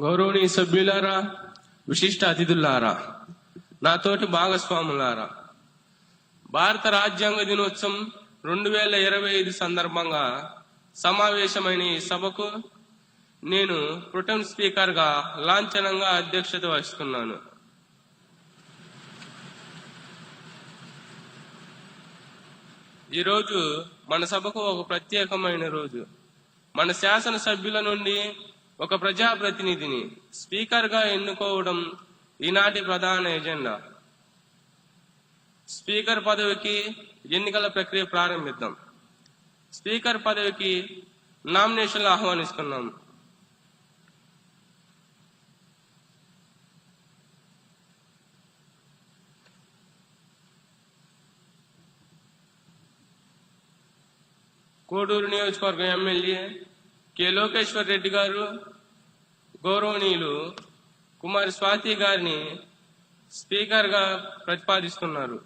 గౌరవనీయ సభ్యులారా విశిష్ట అతిథులారా నాతోటి భాగస్వాములారా భారత రాజ్యాంగ దినోత్సవం రెండు వేల ఇరవై ఐదు సందర్భంగా సమావేశమైన ఈ సభకు నేను ప్రొటెం స్పీకర్గా లాంఛనంగా అధ్యక్షత వహిస్తున్నాను. ఈరోజు మన సభకు ఒక ప్రత్యేకమైన రోజు. మన శాసన సభ్యుల నుండి ఒక ప్రజాప్రతినిధిని స్పీకర్గా ఎన్నుకోవడం ఈనాటి ప్రధాన ఎజెండా. స్పీకర్ పదవికి ఎన్నికల ప్రక్రియ ప్రారంభిద్దాం. స్పీకర్ పదవికి నామినేషన్లు ఆహ్వానిస్తున్నాం. కోడూరు నియోజకవర్గం ఎమ్మెల్యే కె లోకేశ్వర్ రెడ్డి గారు గౌరవనీయులు కుమారి స్వాతి గారిని స్పీకర్గా ప్రతిపాదిస్తున్నారు.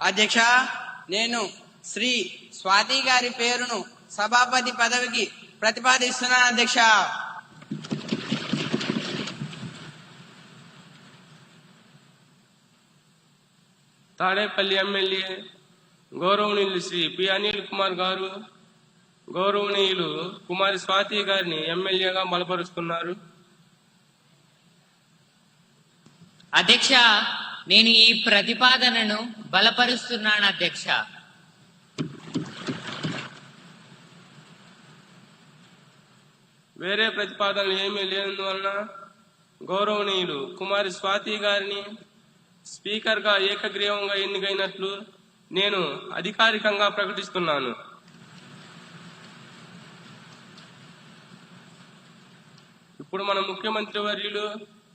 అధ్యక్ష నేను శ్రీ స్వాతి గారి పేరును సభాపతి పదవికి ప్రతిపాదిస్తున్నాను అధ్యక్ష. తాడేపల్లి ఎమ్మెల్యే గౌరవనీయులు శ్రీ పి అనిల్ కుమార్ గారు గౌరవనీయులు కుమారి స్వాతి గారిని ఎమ్మెల్యేగా బలపరుస్తున్నారు. అధ్యక్ష నేను ఈ ప్రతిపాదనను బలపరుస్తున్నాను అధ్యక్ష. వేరే ప్రతిపాదనలు ఏమీ లేనందువలన గౌరవనీయులు కుమారి స్వాతి గారిని స్పీకర్గా ఏకగ్రీవంగా ఎన్నికైనట్లు నేను అధికారికంగా ప్రకటిస్తున్నాను. ఇప్పుడు మన ముఖ్యమంత్రి వర్యులు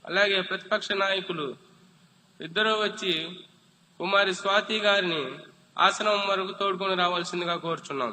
అలాగే ప్రతిపక్ష నాయకులు ఇద్దరూ వచ్చి కుమారి స్వాతి గారిని ఆసనం వరకు తోడుకొని రావాల్సిందిగా కోరుచున్నాం.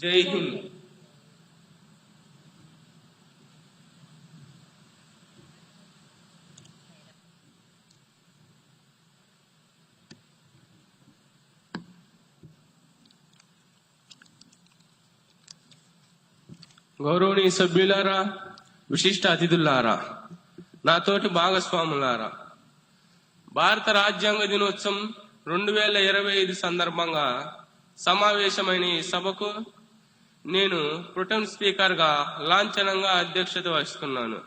జై హింద్ గౌరవనీయ సభ్యులారా విశిష్ట అతిథులారా నాతోటి భాగస్వాములారా భారత రాజ్యాంగ దినోత్సవం రెండు వేల ఇరవై ఐదు సందర్భంగా సమావేశమైన ఈ సభకు నేను ప్రొటెం స్పీకర్గా లాంఛనంగా అధ్యక్షత వహిస్తున్నాను.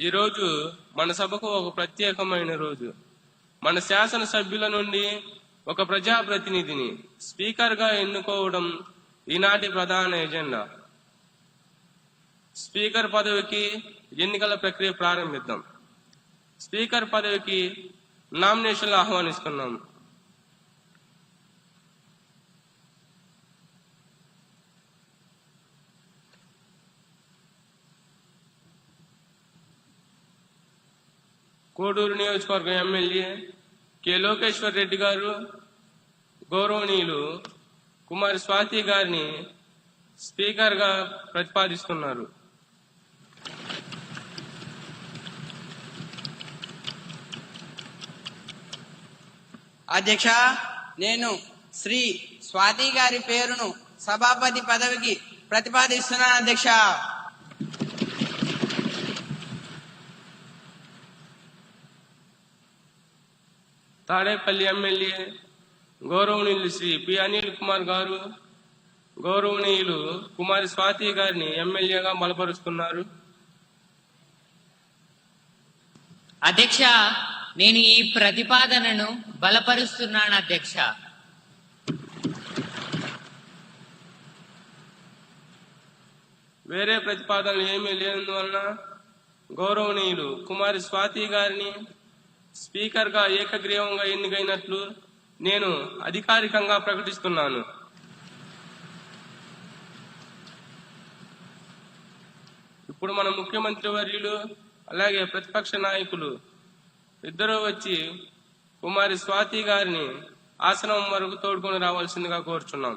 ఈరోజు మన సభకు ఒక ప్రత్యేకమైన రోజు. మన శాసన సభ్యుల నుండి ఒక ప్రజాప్రతినిధిని స్పీకర్గా ఎన్నుకోవడం ఈనాటి ప్రధాన ఎజెండా. స్పీకర్ పదవికి ఎన్నికల ప్రక్రియ ప్రారంభిద్దాం. స్పీకర్ పదవికి నామినేషన్లు ఆహ్వానిస్తున్నాం. కోడూరు నియోజకవర్గం ఎమ్మెల్యే కె లోకేశ్వర్ రెడ్డి గారు గౌరవనీయులు కుమారి స్వాతి గారిని స్పీకర్గా ప్రతిపాదిస్తున్నారు. అధ్యక్ష నేను శ్రీ స్వాతి గారి పేరును సభాపతి పదవికి ప్రతిపాదిస్తున్నాను అధ్యక్ష. తాడేపల్లి ఎమ్మెల్యే గౌరవనీయులు శ్రీ పి అనిల్ కుమార్ గారు గౌరవనీయులు కుమారి స్వాతి గారిని ఎమ్మెల్యేగా బలపరుస్తున్నారు అధ్యక్ష నేను ఈ ప్రతిపాదనను బలపరుస్తున్నాను అధ్యక్ష. వేరే ప్రతిపాదనలు ఏమీ లేనందువలన గౌరవనీయులు కుమారి స్వాతి గారిని స్పీకర్గా ఏకగ్రీవంగా ఎన్నికైనట్లు నేను అధికారికంగా ప్రకటిస్తున్నాను. ఇప్పుడు మన ముఖ్యమంత్రి వర్యులు అలాగే ప్రతిపక్ష నాయకులు ఇద్దరూ వచ్చి కుమారి స్వాతి గారిని ఆసనం వరకు తోడుకొని రావాల్సిందిగా కోరుచున్నాం.